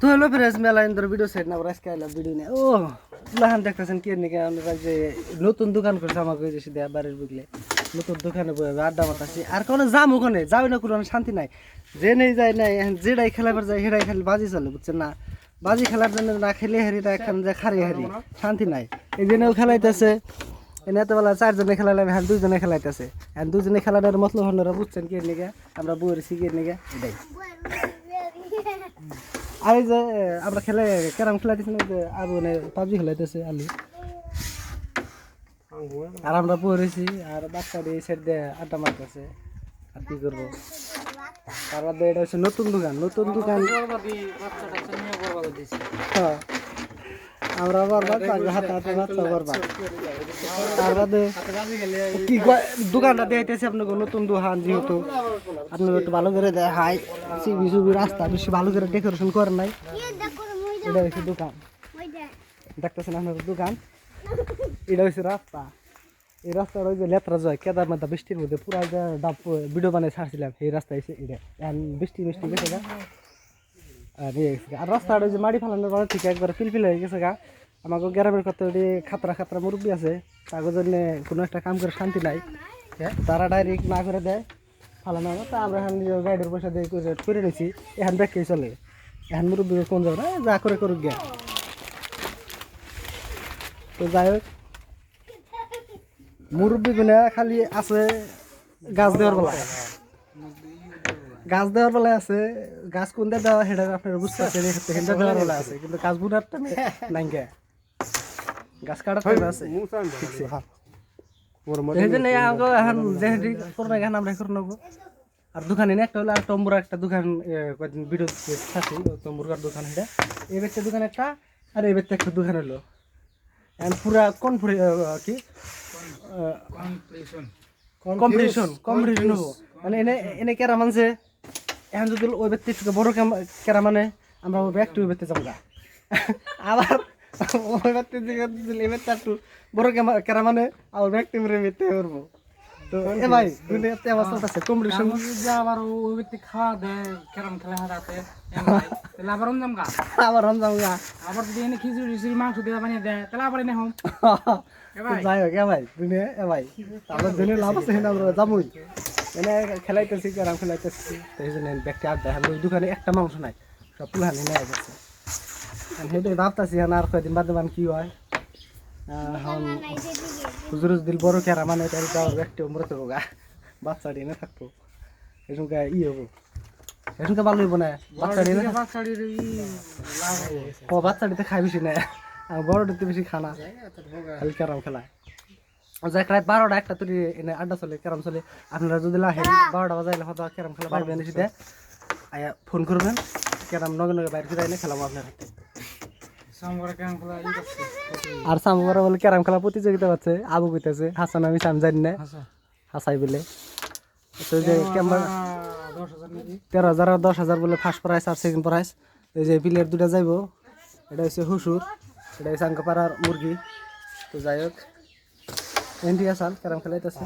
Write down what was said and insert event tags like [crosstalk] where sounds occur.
তো হলো ফ্রেস মেলা ইন্দর ভিডিও সেট না আজকে আইলা ভিডিও নিয়ে। ও, লাহান দেখতেছেন কি নাকি? আমরা যে নতুন দোকান করছে আমাকে যে সিধা বাড়ির বুকলে নতুন দোকানে বয়ে আড্ডা মাতাছি আর কোনো যাম ওখানে যাবে না কোনো শান্তি নাই। যে নেই যায় নাই যেটাই খেলাবার যায় সেটাই খালি বাজি চলে, বুঝছেন না? বাজি খেলার জন্য না খেলে হারিটা এখন যে খারি হারি, শান্তি নাই। এই জন্যও খেলাইতেছে। এনে এত বেলা চারজনে খেলালে এখন দুজনে খেলাইতেছে। এখন দুজনে খেলাটার মতলব আপনারা বুঝছেন কি নিকে? আমরা বউয়ের শিখে নিকে? এটাই। আর এই যে আমরা খেলে ক্যারাম খেলাইতেছি না যে আর মানে পাবজি খেলাইতেছে আলু। আর আমরা পড়েছি আর বাচ্চা দিয়ে সেট দিয়ে আড্ডা মারতেছে। আর কি করব? তার বাদে এটা হচ্ছে নতুন দোকান নতুন দোকান। হ্যাঁ। আমরা বরবাদ পাঁচ হাতে হাতে বাচ্চা বরবাদ তার বাদে কি দোকানটা দেখাইতেছে আপনাকে নতুন দোকান যেহেতু। আপনাকে একটু ভালো করে দেখাই। সিবি সুবি রাস্তা বেশি ভালো করে ডেকোরেশন করেন নাই। এটা হচ্ছে দোকান। দেখতেছেন আপনার দোকান? এটা হচ্ছে রাস্তা। এই রাস্তাটা ওই যে লেত্রা যায় কেদার মাথা বৃষ্টির মধ্যে পুরা যে ডাব ভিডিও বানিয়ে ছাড়ছিলাম এই রাস্তা এসে এটা। বৃষ্টি মিষ্টি গেছে গা। আর রাস্তাটা ওই যে মাটি ফালানোর পরে ঠিক একবার পিলপিল হয়ে গেছে গা। আমাকে গ্রামের কত ওটি খাতরা খাতরা মুরব্বী আছে তাদের জন্য কোনো একটা কাম করে শান্তি নাই। তারা ডাইরেক্ট না করে দেয়, ফালানো তা আমরা এখন গাইডের পয়সা দিয়ে করে নিয়েছি এখন ব্যাগকেই চলে। এখন মুরব্বী কোন যাবে না যা করে করুক গিয়া তো যাই হোক, মুরব্বী গুনে খালি আছে গাছ দেওয়ার বেলা গাছ দেওয়ার বেলায় আছে, গাছ কোনটা দেওয়া সেটা আপনারা বুঝতে পারছেন দেওয়ার বেলা আছে, কিন্তু গাছ বুনার টাইমে নাই গাছ কাটার আছে। ঠিকছে, হ্যাঁ। আমরা করে আর দোকানে না একটা হলো আর টম্বুর একটা দোকান কয়েকদিন ভিডিও থাকি টম্বুরকার দোকান এটা। এই ব্যক্তি দোকান একটা আর এই ব্যক্তি একটা দোকান হলো। এখন পুরা কোন কি? কম্পিটিশন কম্পিটিশন হব। মানে এনে এনে কেরা মানছে? এখন যদি ওই ব্যক্তি বড় কেরা মানে আমরা ওই ব্যক্তি ওই ব্যক্তি যাব আবার ব্যক্তি থেকে যদি এই ব্যক্তি একটু বড় কেমা- মানে আর ওই ব্যক্তি মরে করব তো এ ভাই দুনিয়াতে অবস্থা আছে কম্পিটিশন যে আবার ওই ব্যক্তি খাওয়া দেয় ক্যারাম খেলা হারাতে তাহলে আবার অন্যাম গা? আবার রমজান গা। আবার যদি এনে খিচুড়ি খিচুড়ি মাংস দিয়ে বানিয়ে দেয় তাহলে আবার এনে হোম। [laughs] যাই হোক এ ভাই দুনিয়া এ ভাই। আমরা জেনে লাভ আছে সেটা আমরা যাবই। এনে খেলাইতেছি ক্যারাম খেলাইতেছি। তো এই জন্য ব্যক্তি এখন ওই দোকানে একটা মাংস নাই সব পুলাহানি নেওয়া গেছে। সেটাই ভাবতেছি এখন আর কয়দিন বাদে মান কি হয়। হুজুর দিল বড় ক্যারা মানে তাহলে তো আর ব্যক্তি মরতে গা। বাচ্চা ডিনে থাকব। এরকম ই হব। এরকম ভালো হইব না? বাচ্চা ডিনে ও, বাচ্চা দিতে খাই বেশি না। বড় দিতে বেশি খানা খালি ক্যারাম খেলা যাক, রাত বারোটা একটা তুই এনে আড্ডা চলে ক্যারাম চলে। আপনারা যদি লাহেন বারোটা বাজাইলে হয়তো ক্যারাম খেলা পারবেন সেটা আয়া, ফোন করবেন। ক্যারাম নগে নগে বাইরে ফিরে আইলে খেলাবো আপনার হাতে সামগরা ক্যারাম খেলা ই করছে আর সামুরা বলে ক্যারাম খেলা প্রতিযোগিতা হচ্ছে আবু কইতেছে হাসান আমি সাম জানি না। হাসাই বলে। তো যে ক্যামেরা তেরো হাজার আর দশ হাজার বলে ফার্স্ট প্রাইজ আর সেকেন্ড প্রাইজ এই যে প্লেয়ার দুটা যাইবো এটা হচ্ছে হুসুর এটা হচ্ছে আঙ্কপাড়ার মুরগি। তো যাই হোক এনটি আসাল ক্যারাম খেলাইতেছে।